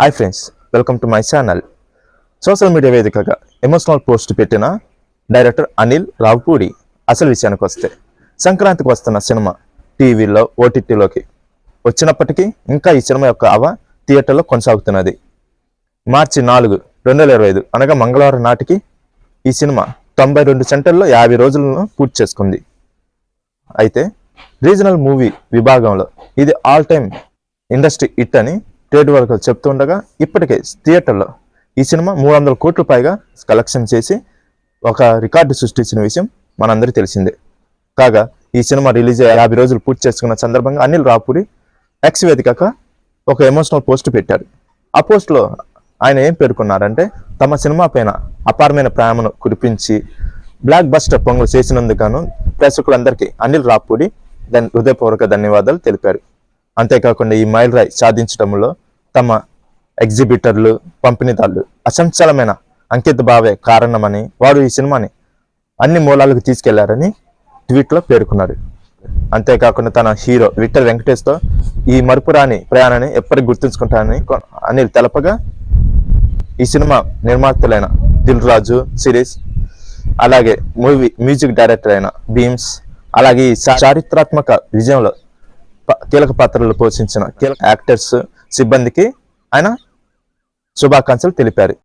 Hi friends welcome to my channel social media వేదికగా emotional post పెట్టిన director Anil Ravipudi అసలు విషయానికి వస్తే సంక్రాంతికి వస్తున్న సినిమా టీవీలో ఓటీటీలోకి వచ్చినప్పటికీ ఇంకా ఈ సినిమా యొక్క అవ థియేటర్లో కొనసాగుతున్నది. మార్చి నాలుగు రెండు వేల ఇరవై ఐదు అనగా మంగళవారం నాటికి ఈ సినిమా తొంభై రెండు సెంటర్లో యాభై రోజులను పూర్తి చేసుకుంది. అయితే రీజనల్ మూవీ విభాగంలో ఇది ఆల్ టైమ్ ఇండస్ట్రీ హిట్ అని ట్రేడ్ వర్గాలు చెప్తుండగా ఇప్పటికే థియేటర్లో ఈ సినిమా మూడు వందల కోట్ల పైగా కలెక్షన్ చేసి ఒక రికార్డు సృష్టించిన విషయం మనందరికీ తెలిసిందే. కాగా ఈ సినిమా రిలీజ్ అయ్యే యాభై రోజులు పూర్తి చేసుకున్న సందర్భంగా అనిల్ రాపూరి ఎక్స్ వేదికగా ఒక ఎమోషనల్ పోస్ట్ పెట్టారు ఆ పోస్ట్లో ఆయన ఏం పేర్కొన్నారంటే తమ సినిమా పైన అపారమైన ప్రేమను కురిపించి బ్లాక్ బస్టర్ పొంగులు చేసినందుకు ప్రేక్షకులందరికీ అనిల్ రాపూడి దాని హృదయపూర్వక ధన్యవాదాలు తెలిపారు. అంతేకాకుండా ఈ మైల్ రాయ్ సాధించడంలో తమ ఎగ్జిబిటర్లు పంపిణీదారులు అసంచలమైన అంకిత భావే కారణమని వారు ఈ సినిమాని అన్ని మూలాలకు తీసుకెళ్ళారని ట్వీట్లో పేర్కొన్నారు. అంతేకాకుండా తన హీరో విక్టర్ వెంకటేష్తో ఈ మరుపురాని ప్రయాణాన్ని ఎప్పటికి గుర్తుంచుకుంటానని అనిల్ తెలపగా ఈ సినిమా నిర్మాతలైన దిల్ రాజు సిరీస్ అలాగే మూవీ మ్యూజిక్ డైరెక్టర్ అయిన భీమ్స్ అలాగే ఈ చారిత్రాత్మక విజయంలో ప- కీలక పాత్రలు పోషించిన కీలక యాక్టర్స్ సిబ్బందికి ఆయన శుభాకాంక్షలు తెలిపారు.